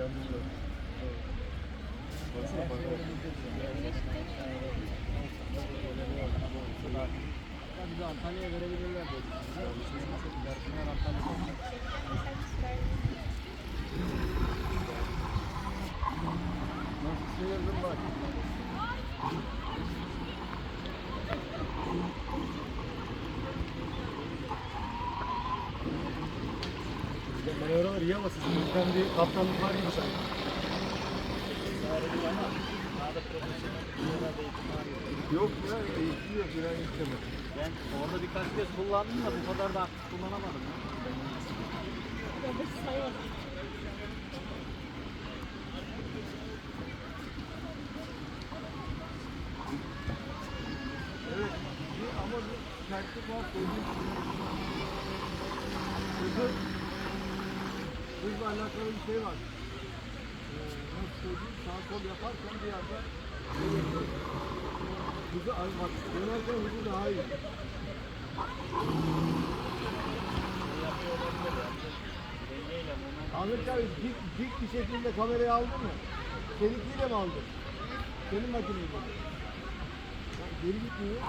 Yardımcı ol. Baksana bana. Bizi Antalya'ya verebilirler dedi. Versinler Antalya'ya. Nasıl sıyırdım bak. Manevralar iyi ama sizin bizden bir kaptanlık var gibi sanki. Yok ya, eğitim yok, eğitim yok. Ben orada birkaç kez kullandım da bu kadar da aktif kullanamadım. Evet, ama bir sertlik var, sözün. Hızla alakalı bir şey var. Ee, nasıl söyleyeyim, sağ sol yaparken bir anda. Hızı, ay bak, dönerken hızı daha iyi. Ahmet abi dik, dik bir şekilde kamerayı aldın mı? Seninkiyle mi aldın? Senin makineyle mi? Geri gitmiyor.